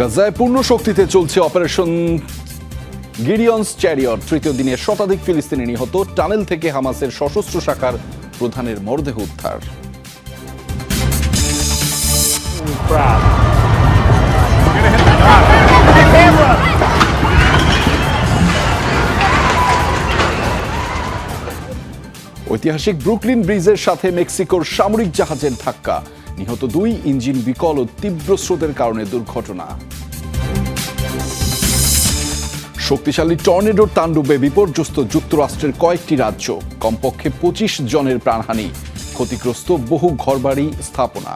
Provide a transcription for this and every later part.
গাজায় পূর্ণ শক্তিতে চলছে অপারেশন গিরিয়ন্স চ্যারিয়ট তৃতীয় দিনে শতাধিক ফিলিস্তিনি নিহত, টানেল থেকে হামাসের সশস্ত্র শাখার প্রধানের মরদেহ উদ্ধার। ঐতিহাসিক ব্রুকলিন ব্রিজের সাথে মেক্সিকোর সামরিক জাহাজের ধাক্কা। নিহত দুই ইঞ্জিন বিকল ও তীব্র স্রোতের কারণে দুর্ঘটনা। শক্তিশালী টর্নেডোর তাণ্ডবে বিপর্যস্ত যুক্তরাষ্ট্রের কয়েকটি রাজ্য, কমপক্ষে পঁচিশ জনের প্রাণহানি, ক্ষতিগ্রস্ত বহু ঘরবাড়ি স্থাপনা।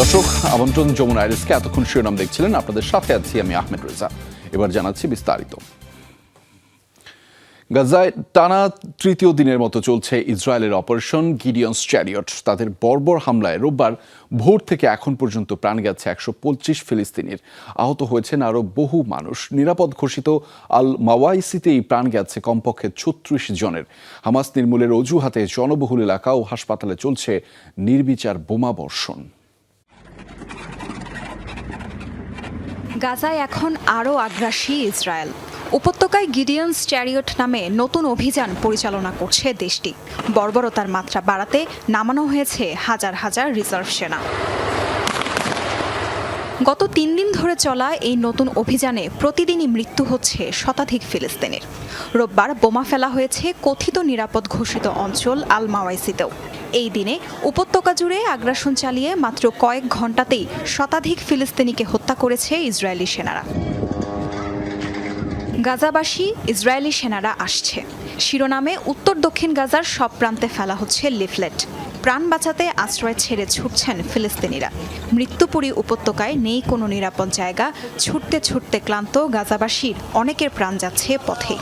দর্শক, আমন্ত্রণ যমুনা আইরিসকে এতক্ষণ শিরোনাম দেখছিলেন। আপনাদের সাথে আছি আমি আহমেদ রেজা। এবার জানাচ্ছি বিস্তারিত। গাজায় টানা তৃতীয় দিনের মতো চলছে ইসরায়েলের অপারেশন গিডিয়ন্স চ্যারিয়ট তাদের বর্বর হামলায় রোববার ভোর থেকে এখন পর্যন্ত প্রাণ গেছে একশো পঁচিশ ফিলিস্তিনির। আহত হয়েছেন আরও বহু মানুষ। নিরাপদ ঘোষিত আল মাওয়াইসিতেই প্রাণ গেছে কমপক্ষে ছত্রিশ জনের। হামাস নির্মূলের অজুহাতে জনবহুল এলাকা ও হাসপাতালে চলছে নির্বিচার বোমা বর্ষণ। গাজায় এখন আরও আগ্রাসী ইসরায়েল। উপত্যকায় গিডিয়ন্স চ্যারিয়ট নামে নতুন অভিযান পরিচালনা করছে দেশটি। বর্বরতার মাত্রা বাড়াতে নামানো হয়েছে হাজার হাজার রিজার্ভ সেনা। গত তিন দিন ধরে চলা এই নতুন অভিযানে প্রতিদিনই মৃত্যু হচ্ছে শতাধিক ফিলিস্তিনের। রোববার বোমা ফেলা হয়েছে কথিত নিরাপদ ঘোষিত অঞ্চল আল মাওয়াইসিতেও এই দিনে উপত্যকা জুড়ে আগ্রাসন চালিয়ে মাত্র কয়েক ঘন্টাতেই শতাধিক ফিলিস্তিনিকে হত্যা করেছে ইসরায়েলি সেনারা। গাজাবাসী, ইসরায়েলি সেনারা আসছে। শিরোনামে উত্তর দক্ষিণ গাজার সব প্রান্তে ফেলা হচ্ছে লিফলেট। প্রাণ বাঁচাতে আশ্রয় ছেড়ে ছুটছেন ফিলিস্তিনিরা। মৃত্যুপুরী উপত্যকায় নেই কোনো নিরাপদ জায়গা। ছুটতে ছুটতে ক্লান্ত গাজাবাসীর অনেকের প্রাণ যাচ্ছে পথেই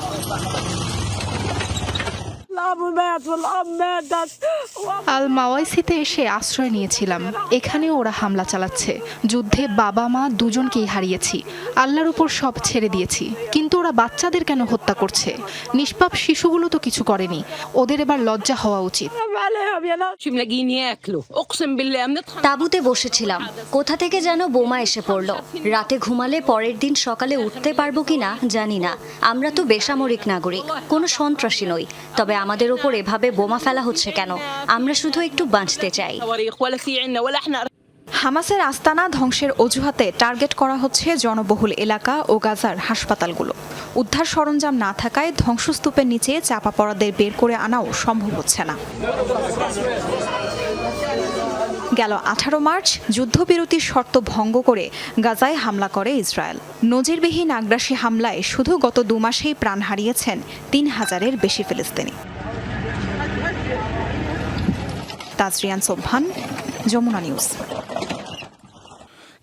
আল মাওয়াইসিতে এসে আশ্রয় নিয়েছিলাম। এখানেও ওরা হামলা চালাচ্ছে। যুদ্ধে বাবা মা দুজনকেই হারিয়েছি। আল্লাহর উপর সব ছেড়ে দিয়েছি। কিন্তু ওরা বাচ্চাদের কেন হত্যা করছে? নিষ্পাপ শিশুগুলো তো কিছু করেনি। ওদের এবার লজ্জা হওয়া উচিত। তাবুতে বসেছিলাম। কোথা থেকে যেন বোমা এসে পড়ল। রাতে ঘুমালে পরের দিন সকালে উঠতে পারব কিনা জানি না। আমরা তো বেসামরিক নাগরিক। কোনো সন্ত্রাসী নই। তবে আমাদের ওপর এভাবে বোমা ফেলা হচ্ছে কেন? আমরা শুধু একটু বাঁচতে চাই। হামাসের আস্তানা ধ্বংসের অজুহাতে টার্গেট করা হচ্ছে জনবহুল এলাকা ও গাজার হাসপাতালগুলো। উদ্ধার সরঞ্জাম না থাকায় ধ্বংসস্তূপের নিচে চাপা পড়াদের বের করে আনাও সম্ভব হচ্ছে না। গেল আঠারো মার্চ, যুদ্ধবিরতির শর্ত ভঙ্গ করে গাজায় হামলা করে ইসরায়েল। নজিরবিহীন আগ্রাসী হামলায় শুধু গত দু মাসেই প্রাণ হারিয়েছেন তিন হাজারের বেশি ফিলিস্তিনি। তাজরিয়ান সোবহান, যমুনা নিউজ।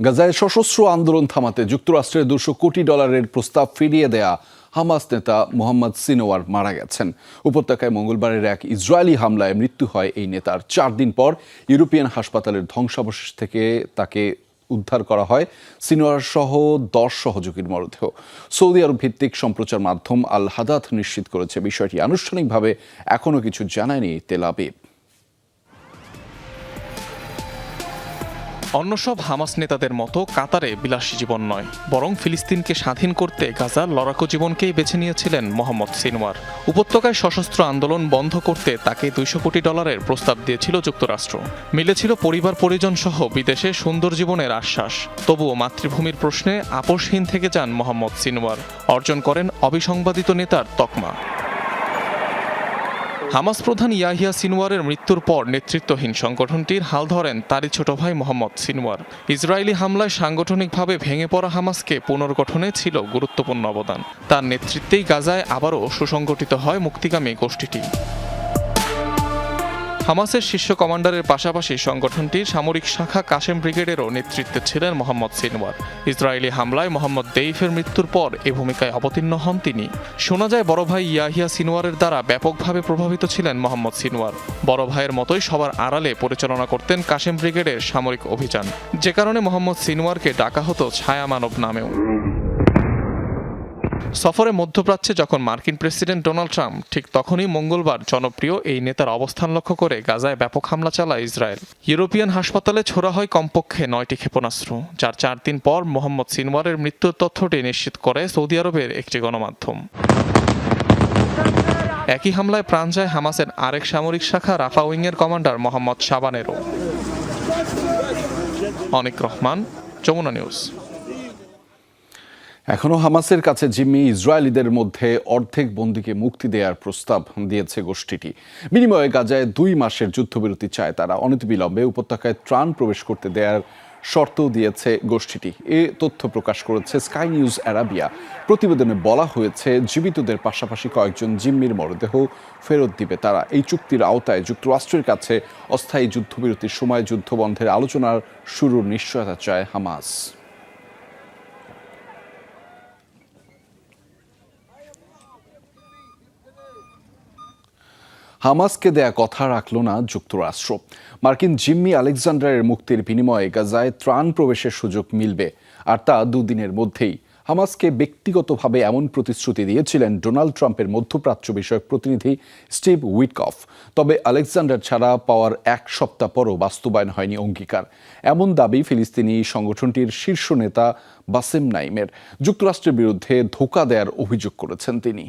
গাজায় সশস্ত্র আন্দোলন থামাতে যুক্তরাষ্ট্রের দুশো কোটি ডলারের প্রস্তাব ফিরিয়ে দেয়া হামাস নেতা মোহাম্মদ সিনোয়ার মারা গেছেন। উপত্যকায় মঙ্গলবারের এক ইসরায়েলি হামলায় মৃত্যু হয় এই নেতার। চার দিন পর ইউরোপিয়ান হাসপাতালের ধ্বংসাবশেষ থেকে তাকে উদ্ধার করা হয়। সিনোয়ার সহ দশ সহযোগীর মরদেহ। সৌদি আরব ভিত্তিক সম্প্রচার মাধ্যম আল হাদাত নিশ্চিত করেছে। বিষয়টি আনুষ্ঠানিকভাবে এখনও কিছু জানায়নি তেল অন্য সব হামাস নেতাদের মতো কাতারে বিলাসী জীবন নয়, বরং ফিলিস্তিনকে স্বাধীন করতে গাজার লড়াকু জীবনকেই বেছে নিয়েছিলেন মোহাম্মদ সিনওয়ার। উপত্যকায় সশস্ত্র আন্দোলন বন্ধ করতে তাকে দুইশো কোটি ডলারের প্রস্তাব দিয়েছিল যুক্তরাষ্ট্র। মিলেছিল পরিবার পরিজন সহ বিদেশে সুন্দর জীবনের আশ্বাস। তবুও মাতৃভূমির প্রশ্নে আপোষহীন থেকে যান মোহাম্মদ সিনওয়ার। অর্জন করেন অবিসংবাদিত নেতার তকমা। হামাস প্রধান ইয়াহিয়া সিনওয়ারের মৃত্যুর পর নেতৃত্বহীন সংগঠনটির হাল ধরেন তারই ছোট ভাই মোহাম্মদ সিনওয়ার। ইসরায়েলি হামলায় সাংগঠনিকভাবে ভেঙে পড়া হামাসকে পুনর্গঠনে ছিল গুরুত্বপূর্ণ অবদান। তার নেতৃত্বেই গাজায় আবারও সুসংগঠিত হয় মুক্তিকামী গোষ্ঠীটি। হামাসের শীর্ষ কমান্ডারের পাশাপাশি সংগঠনটির সামরিক শাখা কাশেম ব্রিগেডেরও নেতৃত্বে ছিলেন মোহাম্মদ সিনওয়ার। ইসরায়েলি হামলায় মোহাম্মদ দেইফের মৃত্যুর পর এ ভূমিকায় অবতীর্ণ হন তিনি। শোনা যায়, বড় ভাই ইয়াহিয়া সিনওয়ারের দ্বারা ব্যাপকভাবে প্রভাবিত ছিলেন মোহাম্মদ সিনওয়ার। বড় ভাইয়ের মতোই সবার আড়ালে পরিচালনা করতেন কাশেম ব্রিগেডের সামরিক অভিযান। যে কারণে মোহাম্মদ সিনওয়ারকে ডাকা হতো ছায়া মানব নামেও। সফরে মধ্যপ্রাচ্যে যখন মার্কিন প্রেসিডেন্ট ডোনাল্ড ট্রাম্প ঠিক তখনই মঙ্গলবার জনপ্রিয় এই নেতার অবস্থান লক্ষ্য করে গাজায় ব্যাপক হামলা চালায় ইসরায়েল। ইউরোপিয়ান হাসপাতালে ছোড়া হয় কমপক্ষে নয়টি ক্ষেপণাস্ত্র, যার চার দিন পর মোহাম্মদ সিনওয়ারের মৃত্যুর তথ্যটি নিশ্চিত করে সৌদি আরবের একটি গণমাধ্যম। একই হামলায় প্রাণ যায় হামাসের আরেক সামরিক শাখা রাফা উইংয়ের কমান্ডার মোহাম্মদ শাবানেরও। অনিক রহমান, যমুনা নিউজ। এখনও হামাসের কাছে জিম্মি ইসরায়েলিদের মধ্যে অর্ধেক বন্দীকে মুক্তি দেওয়ার প্রস্তাব দিয়েছে গোষ্ঠীটি। বিনিময়ে গাজায় দুই মাসের যুদ্ধবিরতি চায় তারা। অনতিবিলম্বে উপত্যকায় ত্রাণ প্রবেশ করতে দেওয়ার শর্ত দিয়েছে গোষ্ঠীটি। এ তথ্য প্রকাশ করেছে স্কাই নিউজ অ্যারাবিয়া। প্রতিবেদনে বলা হয়েছে, জীবিতদের পাশাপাশি কয়েকজন জিম্মির মরদেহ ফেরত দিবে তারা। এই চুক্তির আওতায় যুক্তরাষ্ট্রের কাছে অস্থায়ী যুদ্ধবিরতির সময় যুদ্ধবন্ধের আলোচনার শুরুর নিশ্চয়তা চায় হামাস। হামাসকে দেয়া কথা রাখল না যুক্তরাষ্ট্র। মার্কিন জিম্মি আলেকজান্ডারের মুক্তির বিনিময়ে গাজায় ত্রাণ প্রবেশের সুযোগ মিলবে, আর তা দুদিনের মধ্যেই। হামাসকে ব্যক্তিগতভাবে এমন প্রতিশ্রুতি দিয়েছিলেন ডোনাল্ড ট্রাম্পের মধ্যপ্রাচ্য বিষয়ক প্রতিনিধি স্টিভ উইটকফ। তবে আলেকজান্ডার ছাড়া পাওয়ার এক সপ্তাহ পরও বাস্তবায়ন হয়নি অঙ্গীকার। এমন দাবি ফিলিস্তিনি সংগঠনটির শীর্ষ নেতা বাসেম নাইমের। যুক্তরাষ্ট্রের বিরুদ্ধে ধোকা দেওয়ার অভিযোগ করেছেন তিনি।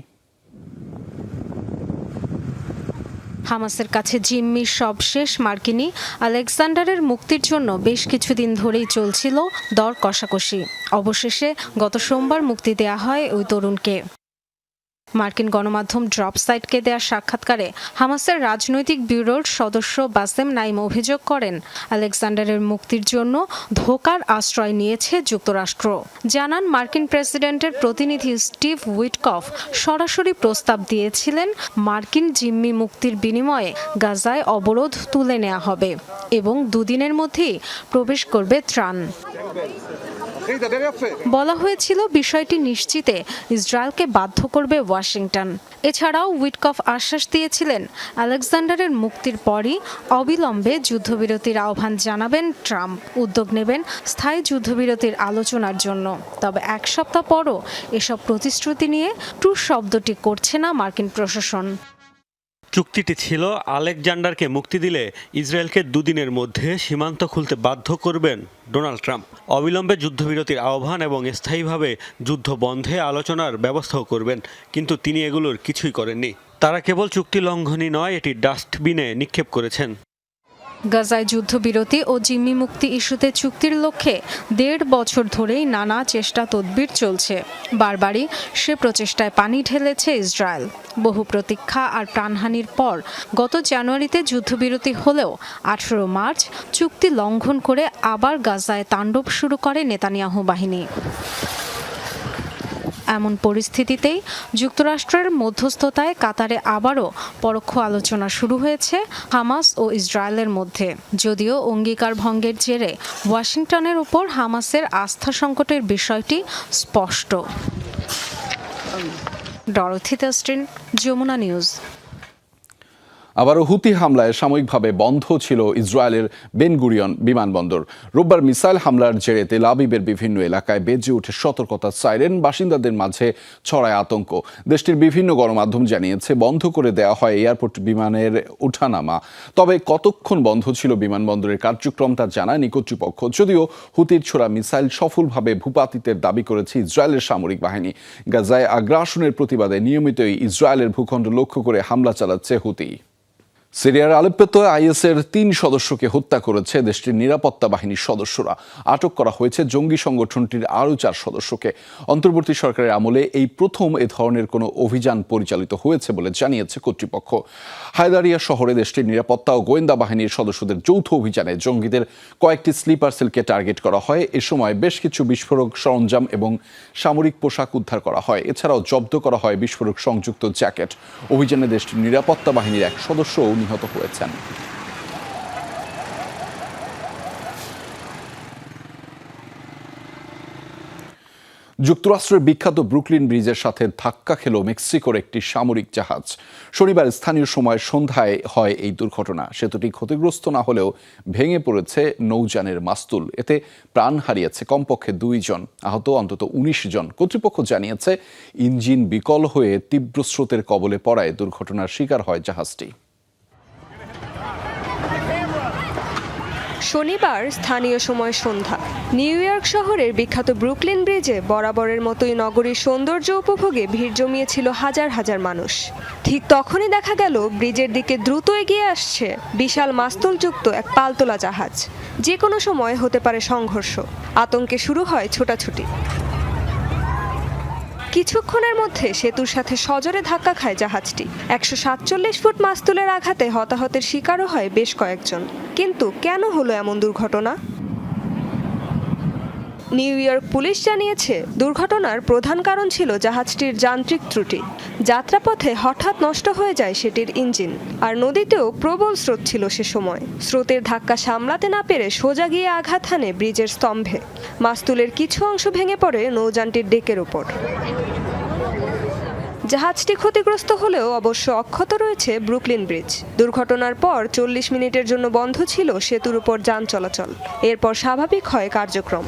হামাসের কাছে জিম্মির সবশেষ মার্কিনী আলেকজান্ডারের মুক্তির জন্য বেশ কিছুদিন ধরেই চলছিল দর কষাকষি। অবশেষে গত সোমবার মুক্তি দেয়া হয় ওই তরুণকে। মার্কিন গণমাধ্যম ড্রপ সাইটকে দেয়া সাক্ষাৎকারে হামাসের রাজনৈতিক ব্যুরোর সদস্য বাসেম নাইম অভিযোগ করেন, আলেকজান্ডারের মুক্তির জন্য ধোকার আশ্রয় নিয়েছে যুক্তরাষ্ট্র। জানান, মার্কিন প্রেসিডেন্টের প্রতিনিধি স্টিভ উইটকফ সরাসরি প্রস্তাব দিয়েছিলেন, মার্কিন জিম্মি মুক্তির বিনিময়ে গাজায় অবরোধ তুলে নেওয়া হবে এবং দুদিনের মধ্যেই প্রবেশ করবে ত্রাণ। বলা হয়েছিল বিষয়টি নিশ্চিতে ইসরায়েলকে বাধ্য করবে ওয়াশিংটন। এছাড়াও উইটকফ আশ্বাস দিয়েছিলেন, আলেকজান্ডারের মুক্তির পরই অবিলম্বে যুদ্ধবিরতির আহ্বান জানাবেন ট্রাম্প। উদ্যোগ নেবেন স্থায়ী যুদ্ধবিরতির আলোচনার জন্য। তবে এক সপ্তাহ পরও এসব প্রতিশ্রুতি নিয়ে ট্রু শব্দটি করছে না মার্কিন প্রশাসন। চুক্তিটি ছিল, আলেকজান্ডারকে মুক্তি দিলে ইসরায়েলকে দুদিনের মধ্যে সীমান্ত খুলতে বাধ্য করবেন ডোনাল্ড ট্রাম্প। অবিলম্বে যুদ্ধবিরতির আহ্বান এবং স্থায়ীভাবে যুদ্ধ বন্ধে আলোচনার ব্যবস্থাও করবেন, কিন্তু তিনি এগুলোর কিছুই করেননি। তারা কেবল চুক্তি লঙ্ঘনই নয়, এটি ডাস্টবিনে নিক্ষেপ করেছেন। গাজায় যুদ্ধবিরতি ও জিম্মি মুক্তি ইস্যুতে চুক্তির লক্ষ্যে দেড় বছর ধরেই নানা চেষ্টা তদবির চলছে। বারবারই সে প্রচেষ্টায় পানি ঢেলেছে ইসরায়েল। বহু প্রতীক্ষা আর প্রাণহানির পর গত জানুয়ারিতে যুদ্ধবিরতি হলেও আঠেরো মার্চ চুক্তি লঙ্ঘন করে আবার গাজায় তাণ্ডব শুরু করে নেতানিয়াহু বাহিনী। এমন পরিস্থিতিতেই যুক্তরাষ্ট্রের মধ্যস্থতায় কাতারে আবারও পরোক্ষ আলোচনা শুরু হয়েছে হামাস ও ইসরায়েলের মধ্যে। যদিও অঙ্গীকার ভঙ্গের জেরে ওয়াশিংটনের উপর হামাসের আস্থা সংকটের বিষয়টি স্পষ্ট। Dorothy Tustin, Jamuna news. আবারও হুতি হামলায় সাময়িকভাবে বন্ধ ছিল ইসরায়েলের বেনগুরিয়ন বিমানবন্দর। রোববার মিসাইল হামলার জেরে তেল আবিবের বিভিন্ন এলাকায় বেজে ওঠে সতর্কতা সাইরেন, বাসিন্দাদের মাঝে ছড়ায় আতঙ্ক। দেশটির বিভিন্ন গণমাধ্যম জানিয়েছে, বন্ধ করে দেওয়া হয় এয়ারপোর্ট বিমানের ওঠানামা তবে কতক্ষণ বন্ধ ছিল বিমানবন্দরের কার্যক্রম তা জানায়নি কর্তৃপক্ষ যদিও হুতির ছোড়া মিসাইল সফলভাবে ভূপাতিতের দাবি করেছে ইসরায়েলের সামরিক বাহিনী। গাজায় আগ্রাসনের প্রতিবাদে নিয়মিতই ইসরায়েলের ভূখণ্ড লক্ষ্য করে হামলা চালাচ্ছে হুতি। সিরিয়ার আলেপ্পোতে আইএসের তিন সদস্যকে হত্যা করেছে দেশটির নিরাপত্তা বাহিনীর সদস্যরা। আটক করা হয়েছে জঙ্গি সংগঠনটির আরও চার সদস্যকে। অন্তর্বর্তী সরকারের আমলে এই প্রথম এ ধরনের কোনো অভিযান পরিচালিত হয়েছে বলে জানিয়েছে কর্তৃপক্ষ। হায়দারিয়া শহরে দেশটির নিরাপত্তা ও গোয়েন্দা বাহিনীর সদস্যদের যৌথ অভিযানে জঙ্গিদের কয়েকটি স্লিপার সেলকে টার্গেট করা হয়। এ সময় বেশ কিছু বিস্ফোরক সরঞ্জাম এবং সামরিক পোশাক উদ্ধার করা হয়। এছাড়াও জব্দ করা হয় বিস্ফোরক সংযুক্ত জ্যাকেট। অভিযানে দেশটির নিরাপত্তা বাহিনীর এক সদস্যও নিহত হয়েছেন। যুক্তরাষ্ট্রের বিখ্যাত ব্রুকলিন ব্রিজের সাথে ধাক্কা খেল মেক্সিকোর একটি সামরিক জাহাজ। শনিবার স্থানীয় সময় সন্ধ্যায় হয় এই দুর্ঘটনা। সেতুটি ক্ষতিগ্রস্ত না হলেও ভেঙে পড়েছে নৌযানের মাস্তুল। এতে প্রাণ হারিয়েছে কমপক্ষে দুইজন আহত অন্তত উনিশ জন। কর্তৃপক্ষ জানিয়েছে, ইঞ্জিন বিকল হয়ে তীব্র স্রোতের কবলে পড়ায় দুর্ঘটনার শিকার হয় জাহাজটি। শনিবার স্থানীয় সময় সন্ধ্যা। নিউ ইয়র্ক শহরের বিখ্যাত ব্রুকলিন ব্রিজে বরাবরের মতোই নগরীর সৌন্দর্য উপভোগে ভিড় জমিয়েছিল হাজার হাজার মানুষ। ঠিক তখনই দেখা গেল, ব্রিজের দিকে দ্রুত এগিয়ে আসছে বিশাল মাস্তুলযুক্ত এক পালতোলা জাহাজ। যে কোনো সময় হতে পারে সংঘর্ষ। আতঙ্কে শুরু হয় ছোটাছুটি। কিছুক্ষণের মধ্যে সেতুর সাথে সজরে ধাক্কা খায় জাহাজটি। একশো সাতচল্লিশ ফুট মাস্তুলের আঘাতে হতাহতের শিকারও হয় বেশ কয়েকজন। কিন্তু কেন হলো এমন দুর্ঘটনা? নিউ ইয়র্ক পুলিশ জানিয়েছে, দুর্ঘটনার প্রধান কারণ ছিল জাহাজটির যান্ত্রিক ত্রুটি। যাত্রাপথে হঠাৎ নষ্ট হয়ে যায় সেটির ইঞ্জিন, আর নদীতেও প্রবল স্রোত ছিল সে সময়। স্রোতের ধাক্কা সামলাতে না পেরে সোজা গিয়ে আঘাত হানে ব্রিজের স্তম্ভে। মাস্তুলের কিছু অংশ ভেঙে পড়ে নৌযানটির ডেকের ওপর জাহাজটি ক্ষতিগ্রস্ত হলেও অবশ্য অক্ষত রয়েছে ব্রুকলিন ব্রিজ। দুর্ঘটনার পর চল্লিশ মিনিটের জন্য বন্ধ ছিল সেতুর উপর যান চলাচল। এরপর স্বাভাবিক হয় কার্যক্রম।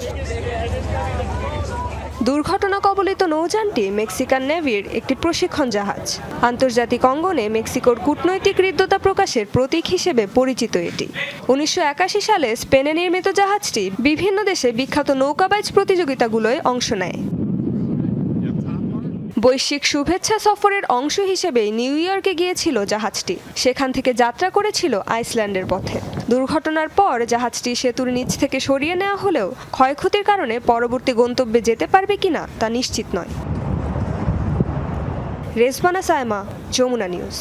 দুর্ঘটনা কবলিত নৌযানটি মেক্সিকান নেভির একটি প্রশিক্ষণ জাহাজ। আন্তর্জাতিক অঙ্গনে মেক্সিকোর কূটনৈতিক হৃদ্যতা প্রকাশের প্রতীক হিসেবে পরিচিত এটি। উনিশশো একাশি সালে স্পেনে নির্মিত জাহাজটি বিভিন্ন দেশে বিখ্যাত নৌকাবাইজ প্রতিযোগিতাগুলোয় অংশ নেয়। বৈশ্বিক শুভেচ্ছা সফরের অংশ হিসেবে নিউ ইয়র্কে গিয়েছিল জাহাজটি। সেখান থেকে যাত্রা করেছিল আইসল্যান্ডের পথে। দুর্ঘটনার পর জাহাজটি সেতুর নিচ থেকে সরিয়ে নেওয়া হলেও ক্ষয়ক্ষতির কারণে পরবর্তী গন্তব্যে যেতে পারবে কিনা তা নিশ্চিত নয়। রেজবানা সায়মা, যমুনা নিউজ।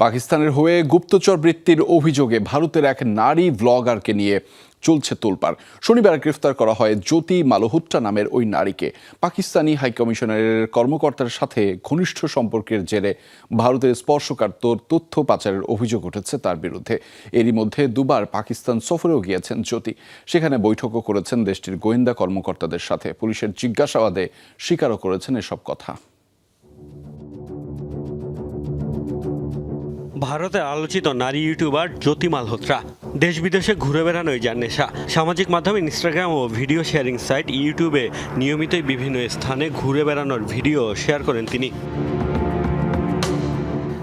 পাকিস্তানের হয়ে গুপ্তচর বৃত্তির অভিযোগে ভারতের এক নারী ব্লগারকে নিয়ে চলছে তোলপাড়। শনিবার গ্রেফতার করা হয় জ্যোতি মালহোত্রা নামের ওই নারীকে। পাকিস্তানি হাইকমিশনারের কর্মকর্তার সাথে ঘনিষ্ঠ সম্পর্কের জেরে ভারতের স্পর্শকাতর তথ্য পাচারের অভিযোগ উঠেছে তার বিরুদ্ধে। এরই মধ্যে দুবার পাকিস্তান সফরেও গিয়েছেন জ্যোতি। সেখানে বৈঠকও করেছেন দেশটির গোয়েন্দা কর্মকর্তাদের সাথে। পুলিশের জিজ্ঞাসাবাদে স্বীকারও করেছেন এসব কথা। ভারতের আলোচিত নারী ইউটিউবার জ্যোতি মালহোত্রা। দেশ বিদেশে ঘুরে বেড়ানোই যার নেশা। সামাজিক মাধ্যম ইনস্টাগ্রাম ও ভিডিও শেয়ারিং সাইট ইউটিউবে নিয়মিতই বিভিন্ন স্থানে ঘুরে বেড়ানোর ভিডিও শেয়ার করেন তিনি।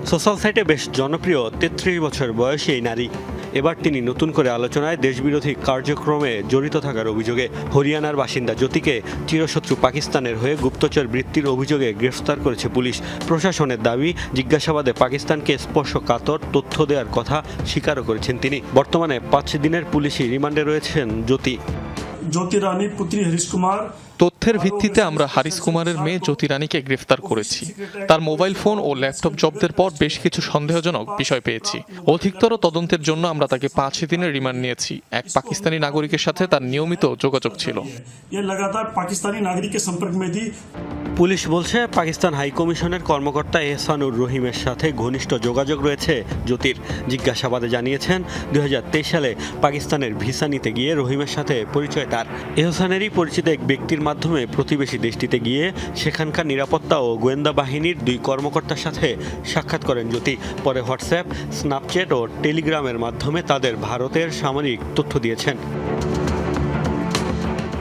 সোশ্যাল সাইটে বেশ জনপ্রিয় তেত্রিশ বছর বয়সী এই নারী। এবার তিনি নতুন করে আলোচনায় দেশবিরোধী কার্যক্রমে জড়িত থাকার অভিযোগে হরিয়ানার বাসিন্দা জ্যোতিকে চিরশত্রু পাকিস্তানের হয়ে গুপ্তচর বৃত্তির অভিযোগে গ্রেফতার করেছে পুলিশ। প্রশাসনের দাবি, জিজ্ঞাসাবাদে পাকিস্তানকে স্পর্শকাতর তথ্য দেওয়ার কথা স্বীকারও করেছেন তিনি। বর্তমানে পাঁচ দিনের পুলিশি রিমান্ডে রয়েছেন জ্যোতি। জ্যোতি রানী, পুত্রী হরিশ কুমার তথ্যের ভিত্তিতে আমরা হারিস কুমারের মেয়ে জ্যোতিরানীকে গ্রেফতার করেছি। তার মোবাইল ফোন ও ল্যাপটপ জব্দের পর বেশ কিছু সন্দেহজনক বিষয় পেয়েছি। অধিকতর তদন্তের জন্য আমরা তাকে পাঁচ দিনের রিমান্ড নিয়েছি। এক পাকিস্তানি নাগরিকের সাথে তার নিয়মিত যোগাযোগ ছিল। পুলিশ বলছে পাকিস্তান হাইকমিশনের কর্মকর্তা এহসানুর রহিমের সাথে ঘনিষ্ঠ যোগাযোগ রয়েছে জ্যোতির জিজ্ঞাসাবাদে জানিয়েছেন দুই হাজার তেইশ সালে পাকিস্তানের ভিসা নিতে গিয়ে রহিমের সাথে পরিচয় তার। এহসানেরই পরিচিত এক ব্যক্তির মাধ্যমে প্রতিবেশী দেশটিতে গিয়ে সেখানকার নিরাপত্তা ও গোয়েন্দা বাহিনীর দুই কর্মকর্তার সাথে সাক্ষাৎ করেন জ্যোতি। পরে হোয়াটসঅ্যাপ, স্ন্যাপচ্যাট ও টেলিগ্রামের মাধ্যমে তাদের ভারতের সামরিক তথ্য দিয়েছেন।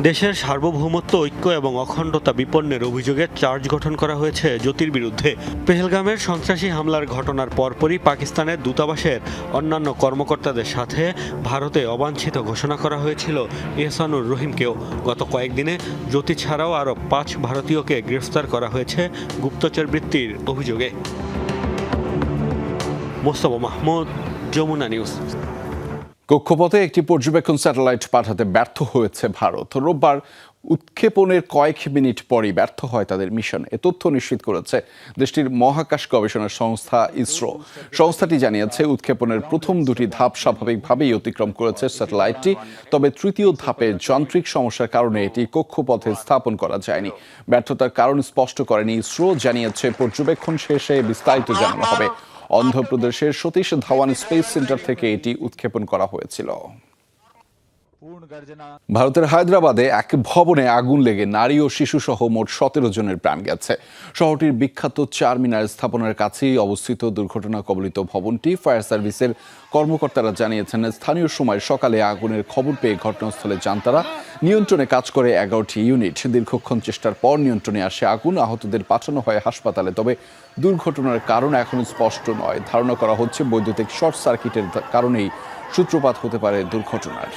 দেশের সার্বভৌমত্ব, ঐক্য এবং অখণ্ডতা বিপন্নের অভিযোগে চার্জ গঠন করা হয়েছে জ্যোতির বিরুদ্ধে। পেহেলগামের সন্ত্রাসী হামলার ঘটনার পরপরই পাকিস্তানের দূতাবাসের অন্যান্য কর্মকর্তাদের সাথে ভারতে অবাঞ্ছিত ঘোষণা করা হয়েছিল এহসানুর রহিমকেও। গত কয়েকদিনে জ্যোতি ছাড়াও আরও পাঁচ ভারতীয়কে গ্রেফতার করা হয়েছে গুপ্তচর বৃত্তির অভিযোগে। মোস্তফা মাহমুদ, যমুনা নিউজ। কক্ষপথে একটি পর্যবেক্ষণ স্যাটেলাইট পাঠাতে ব্যর্থ হয়েছে ভারত। রোববার উৎক্ষেপণের কয়েক মিনিট পরই ব্যর্থ হয় তাদের মিশন। এ তথ্য নিশ্চিত করেছে দেশটির মহাকাশ গবেষণা সংস্থা ইসরো। সংস্থাটি জানিয়েছে, উৎক্ষেপণের প্রথম দুটি ধাপ স্বাভাবিকভাবেই অতিক্রম করেছে স্যাটেলাইটটি, তবে তৃতীয় ধাপে যান্ত্রিক সমস্যার কারণে এটি কক্ষপথে স্থাপন করা যায়নি। ব্যর্থতার কারণ স্পষ্ট করেনি ইসরো, জানিয়েছে, পর্যবেক্ষণ শেষে বিস্তারিত জানানো হবে। অন্ধ্রপ্রদেশের সতীশ ধাওয়ান স্পেস সেন্টার থেকে এটি উৎক্ষেপণ করা হয়েছিল। ভারতের হায়দ্রাবাদে এক ভবনে আগুন লেগে নারী ও শিশু সহ মোট সতেরো জনের প্রাণ গেছে। শহরটির বিখ্যাত চার মিনার স্থাপনার কাছেই অবস্থিত দুর্ঘটনা কবলিত ভবনটি ফায়ার সার্ভিসের কর্মকর্তারা জানিয়েছেন, স্থানীয় সময় সকালে আগুনের খবর পেয়ে ঘটনাস্থলে যান তারা। নিয়ন্ত্রণে কাজ করে এগারোটি ইউনিট। দীর্ঘক্ষণ চেষ্টার পর নিয়ন্ত্রণে আসে আগুন। আহতদের পাঠানো হয় হাসপাতালে, তবে দুর্ঘটনার কারণ এখনও স্পষ্ট নয়। ধারণা করা হচ্ছে বৈদ্যুতিক শর্ট সার্কিটের কারণেই সূত্রপাত হতে পারে দুর্ঘটনার।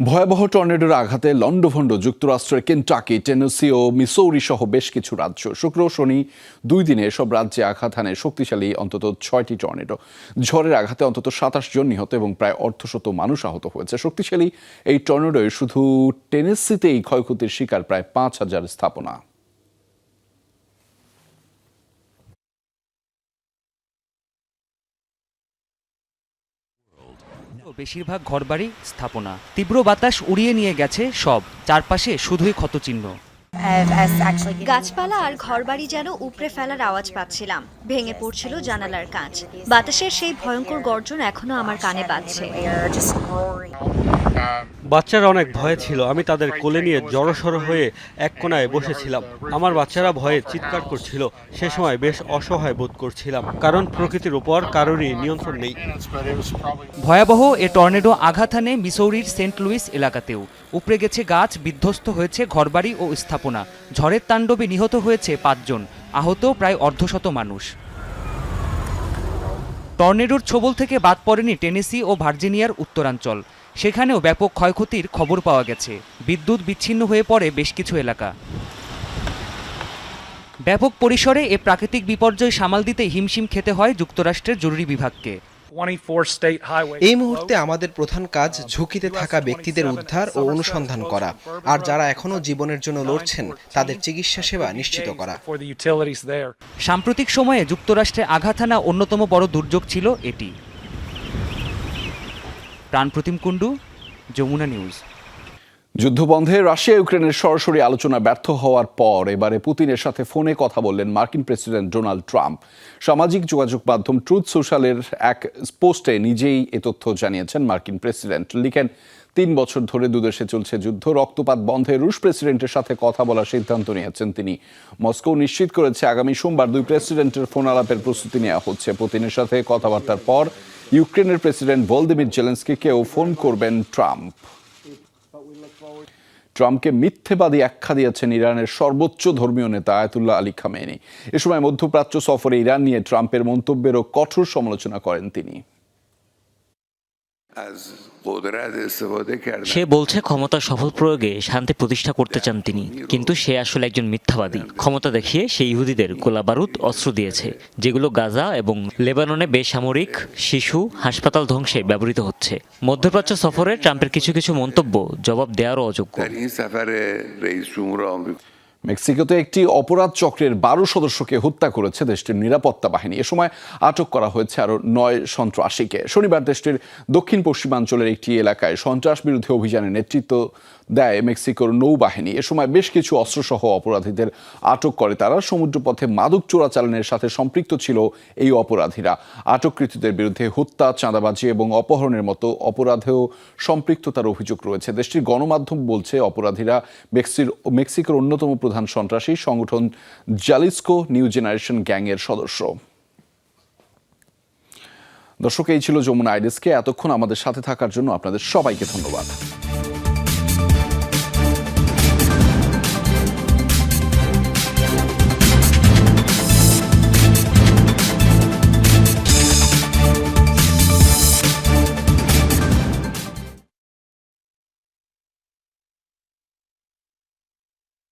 ভয়াবহ টর্নেডোর আঘাতে লন্ডভন্ড যুক্তরাষ্ট্রের কেন্টাকি, টেনেসি ও মিসৌরি সহ বেশ কিছু রাজ্য। শুক্র শনি দুই দিনে সব রাজ্যে আঘাত হানে শক্তিশালী অন্তত ছয়টি টর্নেডো। ঝড়ের আঘাতে অন্তত সাতাশ জন নিহত এবং প্রায় অর্ধশত মানুষ আহত হয়েছে। শক্তিশালী এই টর্নেডোয় শুধু টেনেসিতেই ক্ষয়ক্ষতির শিকার প্রায় পাঁচ হাজার স্থাপনা। বেশিরভাগ ঘরবাড়ি স্থাপনা। তীব্র বাতাস উড়িয়ে নিয়ে গেছে সব চারপাশে শুধুই ক্ষতচিহ্ন। গাছপালা আর ঘরবাড়ি যেন উপড়ে ফেলার আওয়াজ পাচ্ছিলাম। ভেঙে পড়ছিল জানালার কাঁচ। বাতাসের সেই ভয়ঙ্কর গর্জন এখনও আমার কানে বাজছে। বাচ্চারা অনেক ভয়ে ছিল। আমি তাদের কোলে নিয়ে জড়সড় হয়ে এক কোনায় বসেছিলাম। আমার বাচ্চারা ভয়ে চিৎকার করছিল। সে সময় বেশ অসহায় বোধ করছিলাম। কারণ প্রকৃতির উপর কারোরই নিয়ন্ত্রণ নেই। ভয়াবহ এ টর্নেডো আঘাত হানে মিসৌরির সেন্ট লুইস এলাকাতেও। উপড়ে গেছে গাছ বিধ্বস্ত হয়েছে ঘরবাড়ি ও স্থাপনা ঝড়ের তাণ্ডবে নিহত হয়েছে পাঁচজন আহত প্রায় অর্ধশত মানুষ। টর্নেডোর ছোবল থেকে বাদ পড়েনি টেনেসি ও ভার্জিনিয়ার উত্তরাঞ্চল। সেখানেও ব্যাপক ক্ষয়ক্ষতির খবর পাওয়া গেছে। বিদ্যুৎ বিচ্ছিন্ন হয়ে পড়ে বেশ কিছু এলাকা। ব্যাপক পরিসরে এ প্রাকৃতিক বিপর্যয় সামাল দিতে হিমশিম খেতে হয় যুক্তরাষ্ট্রের জরুরি বিভাগকে। এই মুহূর্তে আমাদের প্রধান কাজ ঝুঁকিতে থাকা ব্যক্তিদের উদ্ধার ও অনুসন্ধান করা। আর যারা এখনও জীবনের জন্য লড়ছেন তাদের চিকিৎসা সেবা নিশ্চিত করা। সাম্প্রতিক সময়ে যুক্তরাষ্ট্রে আঘাত আনা অন্যতম বড় দুর্যোগ ছিল এটি। প্রাণপ্রতিম কুণ্ডু যমুনা নিউজ। যুদ্ধবন্ধে রাশিয়া ইউক্রেনের সরাসরি আলোচনা ব্যর্থ হওয়ার পর এবারে পুতিনের সাথে ফোনে কথা বললেন মার্কিন প্রেসিডেন্ট ডোনাল্ড ট্রাম্প। সামাজিক যোগাযোগ মাধ্যম ট্রুথ সোশ্যালের এক পোস্টে নিজেই এ তথ্য জানিয়েছেন মার্কিন প্রেসিডেন্ট। লিখেন, তিন বছর ধরে দুদেশে চলছে যুদ্ধ, রক্তপাত বন্ধে রুশ প্রেসিডেন্টের সাথে কথা বলার সিদ্ধান্ত নিয়েছেন তিনি। মস্কো নিশ্চিত করেছে আগামী সোমবার দুই প্রেসিডেন্টের ফোন আলাপের প্রস্তুতি নেওয়া হচ্ছে। পুতিনের সাথে কথাবার্তার পর ইউক্রেনের প্রেসিডেন্ট ভলদিমির জেলেন্সকিকেও ফোন করবেন ট্রাম্প। ট্রাম্পকে মিথ্যেবাদী আখ্যা দিয়েছেন ইরানের সর্বোচ্চ ধর্মীয় নেতা আয়তুল্লাহ আলী খামেনি। এ সময় মধ্যপ্রাচ্য সফরে ইরান নিয়ে ট্রাম্পের মন্তব্যেরও কঠোর সমালোচনা করেন তিনি। সে বলছে ক্ষমতা সফল প্রয়োগে শান্তি প্রতিষ্ঠা করতে চান তিনি কিন্তু সে আসলে একজন মিথ্যাবাদী। ক্ষমতা দেখিয়ে সে ইহুদিদের গোলাবারুদ অস্ত্র দিয়েছে যেগুলো গাজা এবং লেবাননে বেসামরিক শিশু হাসপাতাল ধ্বংসে ব্যবহৃত হচ্ছে। মধ্যপ্রাচ্য সফরে ট্রাম্পের কিছু কিছু মন্তব্য জবাব দেওয়ারও অযোগ্য। মেক্সিকোতে একটি অপরাধ চক্রের বারো সদস্যকে হত্যা করেছে দেশটির নিরাপত্তা বাহিনী। এ সময় আটক করা হয়েছে আরও নয় সন্ত্রাসীকে। শনিবার দেশটির দক্ষিণ পশ্চিমাঞ্চলের একটি এলাকায় সন্ত্রাস বিরোধী অভিযানের নেতৃত্ব দেয় মেক্সিকোর নৌবাহিনী। এ সময় বেশ কিছু অস্ত্রসহ অপরাধীদের আটক করে তারা। সমুদ্রপথে মাদক চোরাচালানের সাথে সম্পৃক্ত ছিল এই অপরাধীরা। আটককৃতদের বিরুদ্ধে হত্যা, চাঁদাবাজি এবং অপহরণের মতো অপরাধেও সম্পৃক্ততার অভিযোগ রয়েছে। দেশটির গণমাধ্যম বলছে, অপরাধীরা মেক্সির মেক্সিকোর অন্যতম প্রধান সন্ত্রাসী সংগঠন জালিস্কো নিউ জেনারেশন গ্যাংয়ের সদস্য। দর্শক, এই ছিল যমুনা আইডিসকে। এতক্ষণ আমাদের সাথে থাকার জন্য আপনাদের সবাইকে ধন্যবাদ।